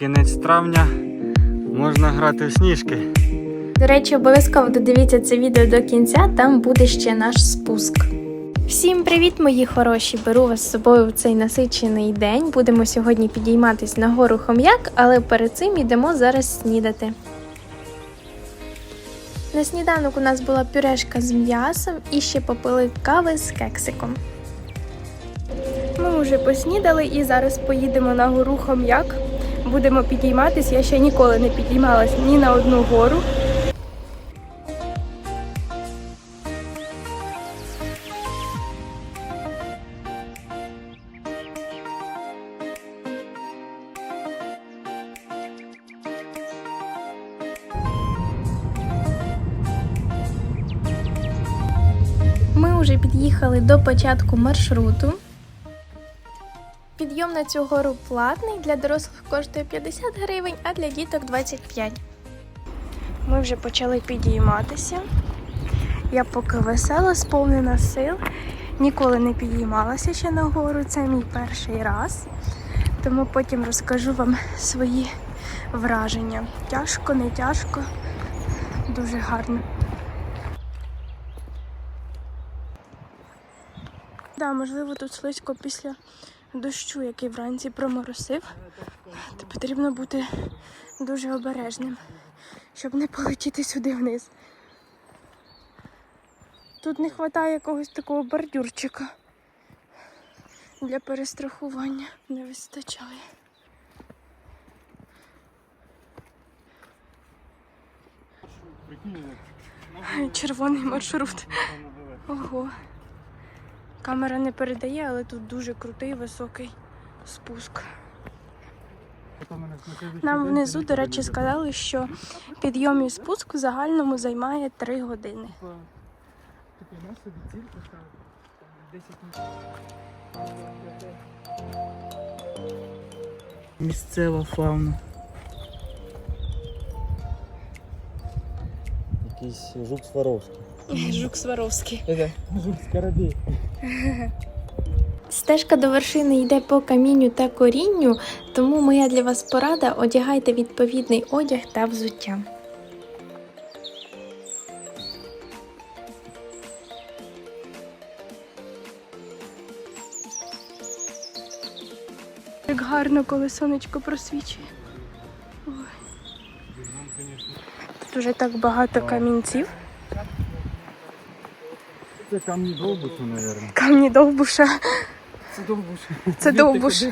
Кінець травня можна грати в сніжки. До речі, обов'язково додивіться це відео до кінця, там буде ще наш спуск. Всім привіт, мої хороші! Беру вас з собою в цей насичений день. Будемо сьогодні підійматись на гору Хом'як, але перед цим йдемо зараз снідати. На сніданок у нас була пюрешка з м'ясом і ще попили кави з кексиком. Ми вже поснідали і зараз поїдемо на гору Хом'як. Будемо підійматись. Я ще ніколи не підіймалась ні на одну гору. Ми вже під'їхали до початку маршруту. Підйом на цю гору платний, для дорослих коштує 50 гривень, а для діток 25. Ми вже почали підійматися. Я поки весела, сповнена сил. Ніколи не підіймалася ще на гору, це мій перший раз. Тому потім розкажу вам свої враження. Тяжко, не тяжко, дуже гарно. Да, можливо, тут слизько після дощу, який вранці проморосив. То потрібно бути дуже обережним, щоб не полетіти сюди вниз. Тут не вистачає якогось такого бордюрчика для перестрахування. Не вистачає. Червоний маршрут. Ого. Камера не передає, але тут дуже крутий високий спуск. Нам внизу, до речі, сказали, що підйом і спуск в загальному займає 3 години. Місцева фауна. Якийсь жук Сваровський. Жук Сваровський. Жук скоробей. Стежка до вершини йде по камінню та корінню, тому моя для вас порада одягайте відповідний одяг та взуття. Як гарно, коли сонечко просвічує. Ой. Тут уже так багато камінців. Це камні довбушу, мабуть. Камні довбуша. Це довбуш. Це довбуш.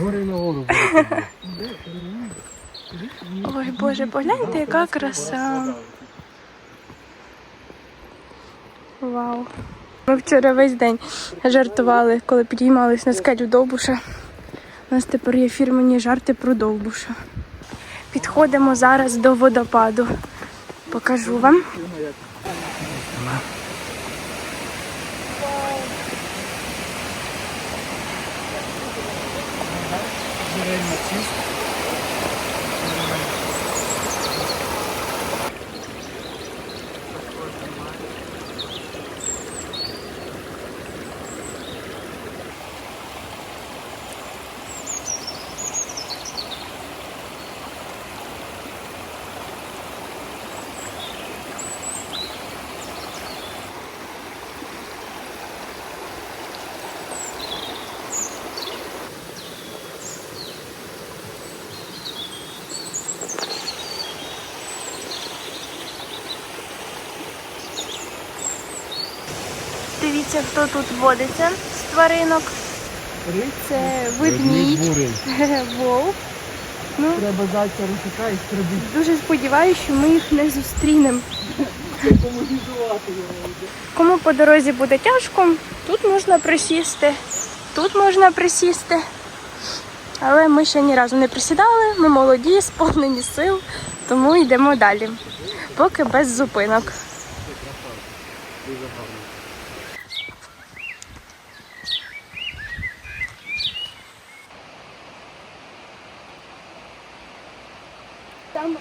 Гори на гору. Ой, Боже, погляньте, яка краса. Вау. Ми вчора весь день жартували, коли підіймались на скелю Довбуша. У нас тепер є фірмені жарти про Довбуша. Підходимо зараз до водопаду. Покажу вам. Дивіться, хто тут водиться з тваринок. Це ведмідь, вовк. Ну, Треба зайця рушика і стрибити. Дуже сподіваюся, що ми їх не зустрінемо. Кому по дорозі буде тяжко, тут можна присісти, тут можна присісти. Але ми ще ні разу не присідали, ми молоді, сповнені сил, тому йдемо далі. Поки без зупинок. Там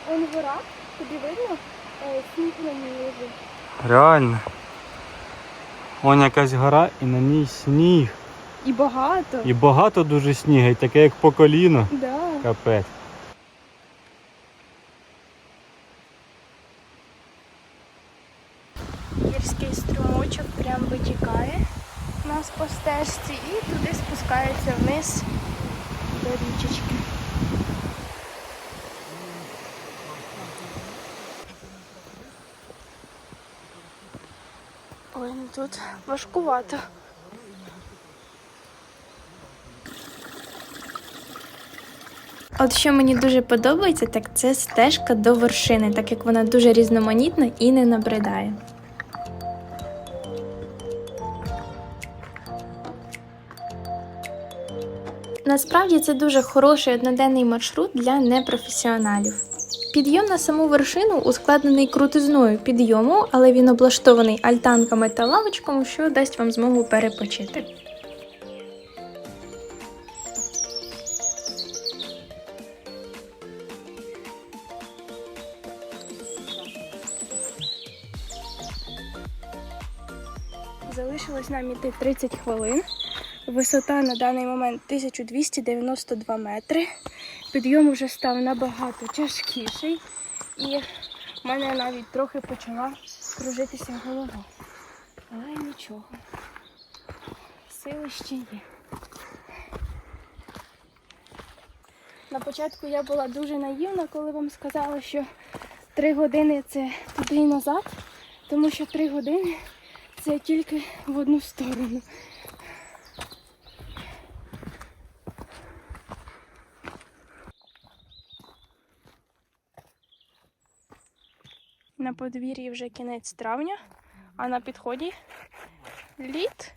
Он гора, тобі видно э, сніг на ній лежить. Реально. Вон якась гора і на ній сніг. І багато. І багато дуже сніга, і таке як по коліно. Да. Капець. Гірський струмочок прям витікає у нас по стежці і туди спускається вниз. Тут важкувато. От що мені дуже подобається, так це стежка до вершини, так як вона дуже різноманітна і не набридає. Насправді це дуже хороший одноденний маршрут для непрофесіоналів. Підйом на саму вершину ускладнений крутизною підйому, але він облаштований альтанками та лавочками, що дасть вам змогу перепочити. Залишилось нам іти 30 хвилин. Висота на даний момент 1292 метри. Підйом вже став набагато тяжкіший, і в мене навіть трохи почала кружитися голова. Але нічого. Сили ще є. На початку я була дуже наївна, коли вам сказала, що 3 години це туди і назад, тому що 3 години це тільки в одну сторону. На подвір'ї вже кінець травня, а на підході лід.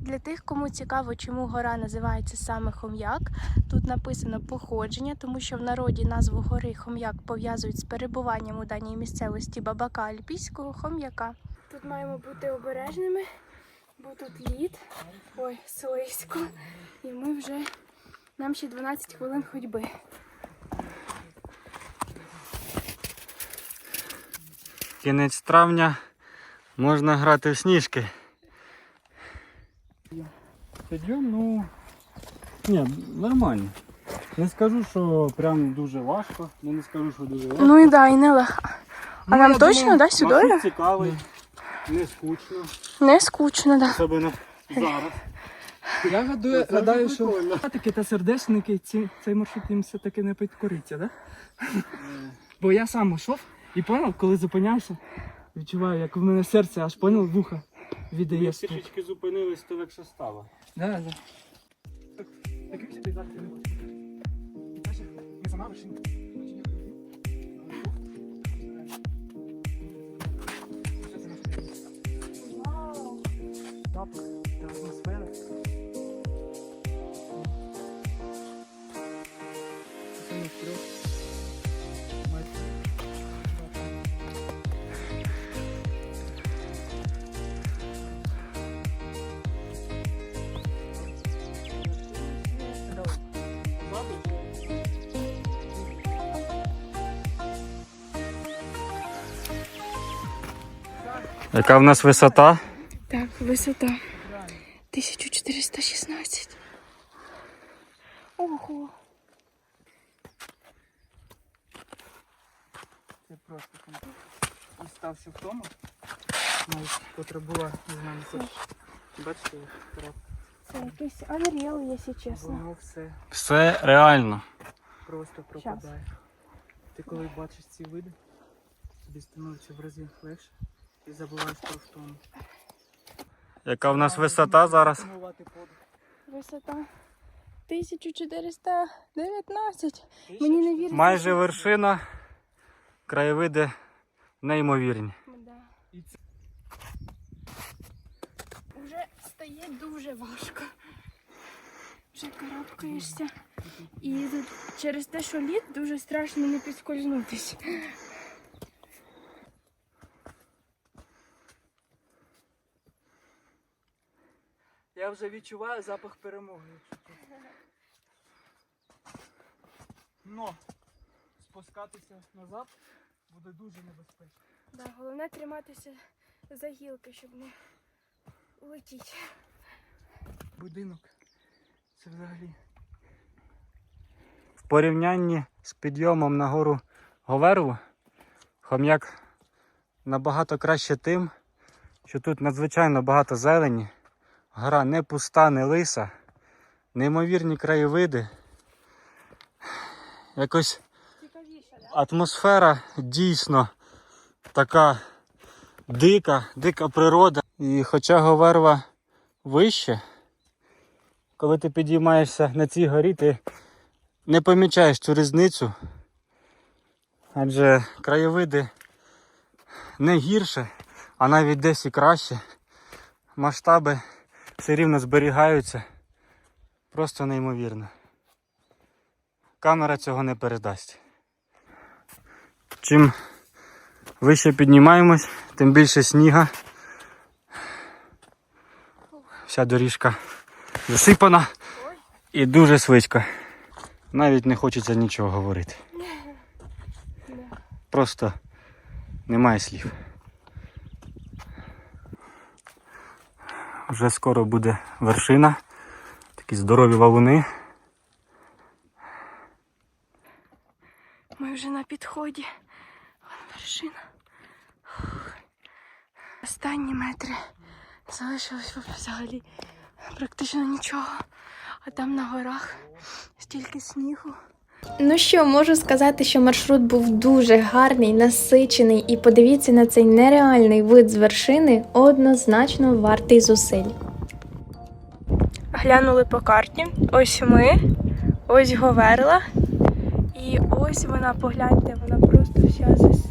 Для тих, кому цікаво, чому гора називається саме Хом'як, тут написано походження, тому що в народі назву гори Хом'як пов'язують з перебуванням у даній місцевості бабака альпійського хом'яка. Тут маємо бути обережними, бо тут лід, ой, слизько, і ми вже нам ще 12 хвилин ходьби. Кінець травня можна грати в сніжки. Підйом, ну. Ні, нормально. Не скажу, що прям дуже важко, ну не скажу, що дуже легко. Ну і да, і не легка. А нам точно, думаю, да, сюди? цікавий, не скучно, Не скучно, да. особливо зараз. Я гадую, Це гадаю, вже що прикольно. таки та сердечники ці, цей маршрут їм все-таки не підкориться, да? Бо я сам йшов і поняв, коли зупиняюся, відчуваю, як в мене серце аж поняв, вуха віддає Ми стук. трішечки зупинились, то легше стало. Да, да. Так, такий собі зараз не буде. І каже, ми сама вершина. Яка в нас висота? Так, висота 1416. Ого. Це просто. І стався в тому, котра була з нами тут. Бачите. Це якийсь Unreal, якщо чесно. Воно все Все реально. просто пропадає. Ти коли бачиш ці види, тобі становиться в рази легше і забуваєш про втому. Яка в нас висота зараз? Висота 1419. Мені не віриться. Майже вершина. Краєвиди неймовірні. Да. І стає дуже важко. Вже карабкаєшся. І тут через те, що лід, дуже страшно не підскользнутися. Я вже відчуваю запах перемоги. Но спускатися назад буде дуже небезпечно. Да, головне триматися за гілки, щоб не улетіти. Будинок. Це взагалі. В порівнянні з підйомом на гору Говерлу, хом'як набагато краще тим, що тут надзвичайно багато зелені, гора не пуста, не лиса, неймовірні краєвиди. Якось атмосфера дійсно така дика, дика природа. І хоча Говерва вище, коли ти підіймаєшся на цій горі, ти не помічаєш цю різницю. Адже краєвиди не гірше, а навіть десь і краще. Масштаби все рівно зберігаються. Просто неймовірно. Камера цього не передасть. Чим вище піднімаємось, тим більше сніга. Вся доріжка засипана і дуже свичка. Навіть не хочеться нічого говорити. Просто немає слів. Вже скоро буде вершина. Такі здорові валуни. Ми вже на підході. Вон вершина. Останні метри. Залишилось взагалі практично нічого. А там на горах стільки снігу. Ну що, можу сказати, що маршрут був дуже гарний, насичений, і подивіться на цей нереальний вид з вершини, однозначно вартий зусиль. Глянули по карті. Ось ми, ось Говерла. І ось вона, погляньте, вона просто вся засніжена.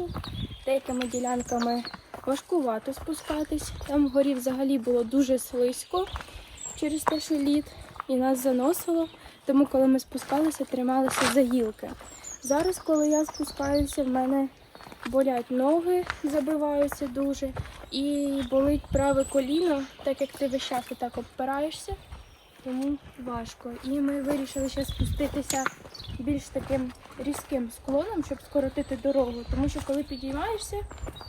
До. Деякими ділянками важкувато спускатись. Там вгорі взагалі було дуже слизько через те, що лід, і нас заносило. Тому, коли ми спускалися, трималися за гілки. Зараз, коли я спускаюся, в мене болять ноги, забиваються дуже, і болить праве коліно, так як ти весь час так обпираєшся, тому важко. І ми вирішили ще спуститися більш таким різким склоном, щоб скоротити дорогу. Тому що коли підіймаєшся,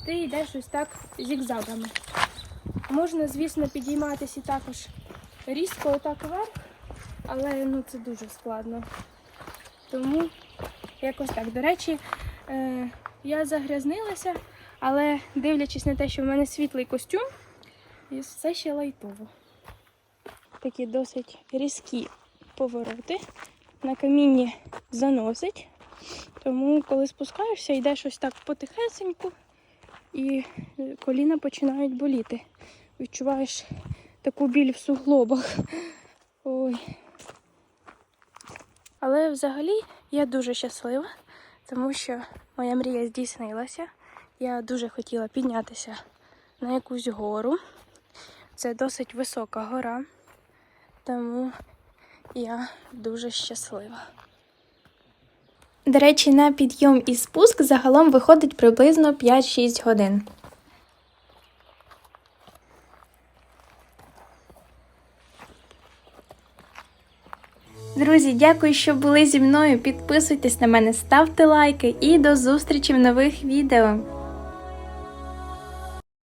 ти йдеш ось так зігзагами. Можна, звісно, підійматися і також різко отак вверх, але ну, це дуже складно. Тому якось так. До речі, е, я загрязнилася, але дивлячись на те, що в мене світлий костюм, все ще лайтово. Такі досить різкі повороти. На камінні заносить. Тому, коли спускаєшся, йдеш ось так потихесеньку, і коліна починають боліти. Відчуваєш таку біль в суглобах. Ой. Але взагалі я дуже щаслива, тому що моя мрія здійснилася. Я дуже хотіла піднятися на якусь гору. Це досить висока гора, тому я дуже щаслива. До речі, на підйом і спуск загалом виходить приблизно 5-6 годин. Друзі, дякую, що були зі мною. Підписуйтесь на мене, ставте лайки і до зустрічі в нових відео.